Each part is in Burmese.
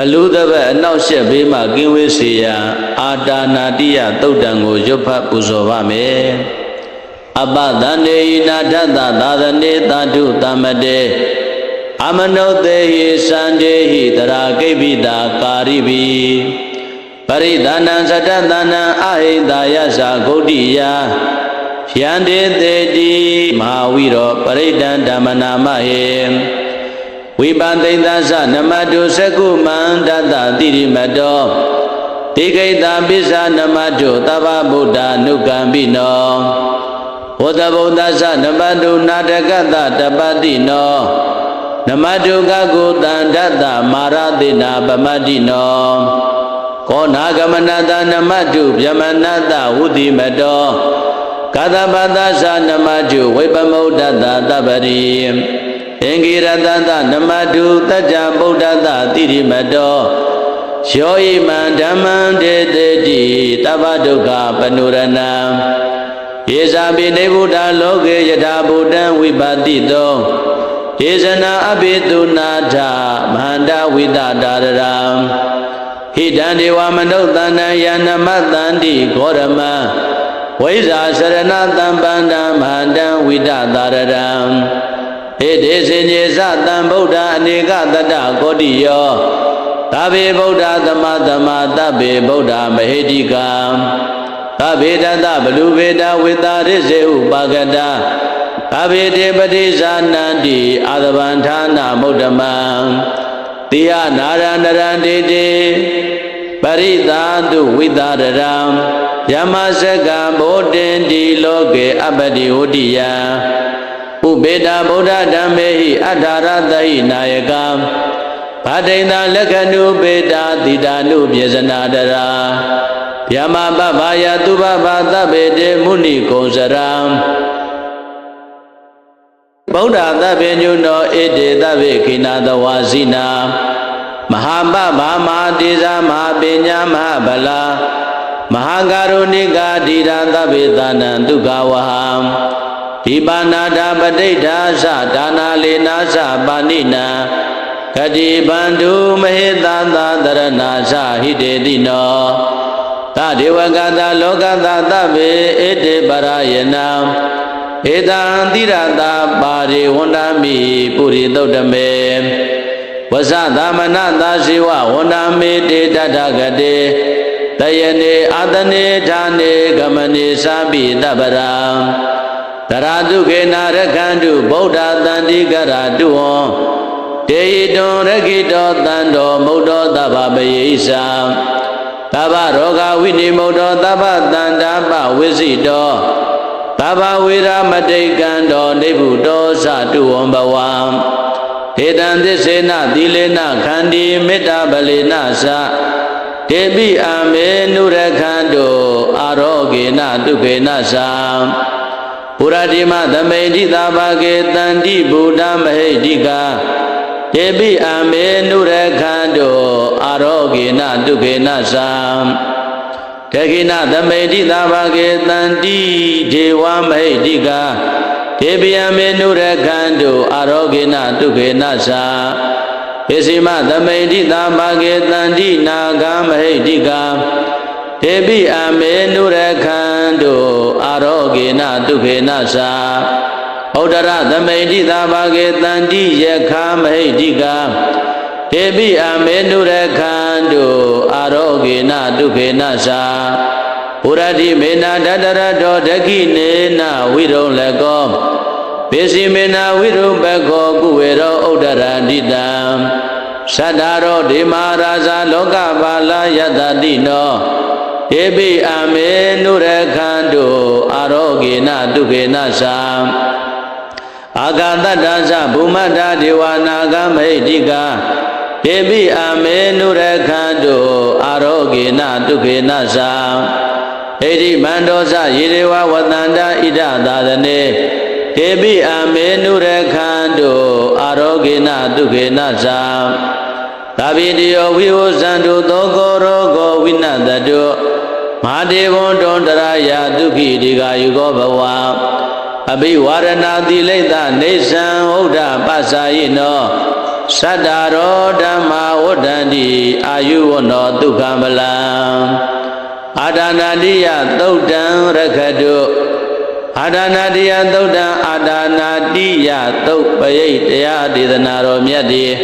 ဘလူသဘက်အနောက်ရှက်ဘေးမှကင်းဝေးစေရန်အာတာနာတိယသုတ်တံကိုရွတ်ဖတ်ပူဇော်ပါမယ်အပဒန္နေယနာထသသာသနေသာဓုသမ္မတေအမနုသေဟိစန္ဒေဟိတရာကိပိတာကာရိပိပရိဒါနံသတ္တသနံအဟိတာယသဂုတ်တိယယန္တေတေတိမဟာဝိရောပရိဒံဓမ္မနာမဟေ ဝိပသိတ္တသနမတုသကုမန္တတတိရိမတောတိကိတပိစ္ဆာနမတုသဗ္ဗဗုဒ္ဓ ानु ကံပိနောဝတ္တဗုဒ္ဓသနမတုနာတကတတပတိနောနမတုကကုတန္တတမာရတိနာပမတ္တိနောကောနာဂမနတနမတုဗျမနတဝုတိမတောကသပတ္တသနမတုဝိပမုဒ္ဒတတပရိ သင်္ကိရတတနမတုတัจ जा ဗုဒ္ဓတတိရိမတောယောဣမံဓမ္မံတေတေတိတဗ္ဗဒုက္ခပနုရဏံယေဇာပိနေဗုဒ္ဓလောကေယထာဗုဒ္ဓံဝိပါတိတောဒေဇနာအဘိတုနာထမဟန္တဝိတတာရရံဟိတံဒေဝမနုဿန္တံယနမတန္တိဂောရမံဝိဇာစရဏတံပန္တံမဟန္တံဝိတတာရရံ ဟိတေစင်ညေသတံဗုဒ္ဓအနေကတတကောတိယောသဗ္ဗေဗုဒ္ဓသမသမသဗ္ဗေဗုဒ္ဓမဟေတိကံသဗ္ဗေတတဘလူဗေဒဝေတာရစ္စေဥပါကတသဗ္ဗေတေပတိဇာနန္တိအာသဗန္ဌာနာမုဒ္ဓမံတိယနာရန္တရန္တိတေပရိသာတုဝိတာရရံယမစကံဗောတင်တိလောကေအပ္ပတိဝတ္တိယံ ဥပေတာဗုဒ္ဓဓမ္မေဟိအထာရတဟိနာယကံဗဒိန္တလက္ခဏုပေတာတိတာနုပြေဇနာတရာဗျမပပယသူပပသဗ္ဗေတေမုဏိကုံစရံဗုဒ္ဓသဗ္ဗညုနောဣတေသဗ္ဗေခိနာတဝါစီနာမဟာပဗာမဟာတေဇာမဟာပညာမဟာဗလာမဟာကာရုဏိကာဓိရာသဗ္ဗေသနံဒုက္ခဝဟံ ဒီပါဏာတာပဋိဋ္ဌာသဒါနာလေနာသပါဏိနံကတိဗန္ဓုမဟေတသာတရဏာသဟိတေတိနောသဒေဝကတလောကတသဗ္ဗေဧတေပရယနံဧတံတိရတာပါရိဝန္ဒမိပုရိသုတ်တမေဝဇသမနသာရှိဝဝန္ဒမေတေတတဂတေတယနေအာတနေဌာနေဂမနေသာပိတပရံ တရာတုခေနာရခန္တုဗုဒ္ဓတန္တိကရာတုဝံတေဟိတွန်ရခိတောတန်တော်မုဒ္ဒောတဗ္ဗပယေသံသဗ္ဗရောဂဝိနိမုဒ္ဒောသဗ္ဗတန္တာပဝိစိတောသဗ္ဗဝေရမတိကံတော်နေဗုတောသတုဝံဘဝံဟေတံသစ္စေနသီလေနခန္တီမေတ္တာပလေနသတေပိအမေနုရခန္တုအာရောဂေနဒုက္ခေနသံ ဘုရားတိမသမိန်တိသာဘာကေတန္တိဗုဒ္ဓမဟိတိကာတေပိအမေနုရခန္တုအာရောဂေနဒုက္ခေနသံတခိနသမိန်တိသာဘာကေတန္တိဒေဝမဟိတိကာတေပိအမေနုရခန္တုအာရောဂေနဒုက္ခေနသံပိစိမသမိန်တိသာဘာကေတန္တိနာဂမဟိတိကာတေပိအမေနုရခန္တု အာရောဂေနဒုက္ခေနသာဩဒရသမိတိသာဘာကေတန္တိယခာမဟိတိကာတေပိအမေနုရခန္တုအာရောဂေနဒုက္ခေနသာဘုရတိမေနာတတရတောဒခိနေနဝိရုံလကောပိစီမေနာဝိရုပခောကုဝေရောဥဒရန္တိတံသတ္တရောဒေမာရာဇာလောကပါလယတတိနော ဧပိအမေနုရခန္တုအာရောဂေနဒုက္ခေနသံအာဂတတ္တသဘုမတ္တဒေဝနာဂမဟိတိကာဧပိအမေနုရခန္တုအာရောဂေနဒုက္ခေနသံဣတိမန္တောသယေရေဝဝတန္တဣဒသာသနေဧပိအမေနုရခန္တုအာရောဂေနဒုက္ခေနသံ သာပိတယောဝိဝဇန္တုသောကောရောဂောဝိနတတုမဟာဒေဝံတွန်တရာယဒုက္ခိဒီဃာယုကောဘဝအဘိဝရဏသီလိတနေသံဟုတ်တာပသယိနောသသတ္တရောဓမ္မဝဋ္ဌန္တိအာယုဝနောဒုက္ခမလံအာဒါနာတိယသုတ်တံရခတုအာဒါနာတိယသုတ်တံအာဒါနာတိယသုတ်ပရိတ်တရားဒေသနာတော်မြတ်တည်း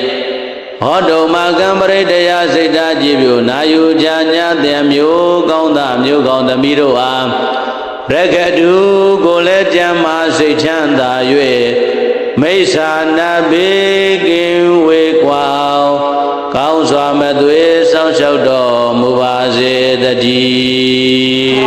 ဟောတုမကံပရိတရားစိတ်ဓာကြည်ပြူနာယူကြညာတဲ့မျိုးကောင်းသားမျိုးကောင်းသမီးတို့အားရခတုကိုလည်းကြမ်းမာစိတ်ချမ်းသာ၍မိစ္ဆာနာဘေကင်ဝေကွာကောင်းစွာမသွေဆောင်းလျှောက်တော်မူပါစေတည်း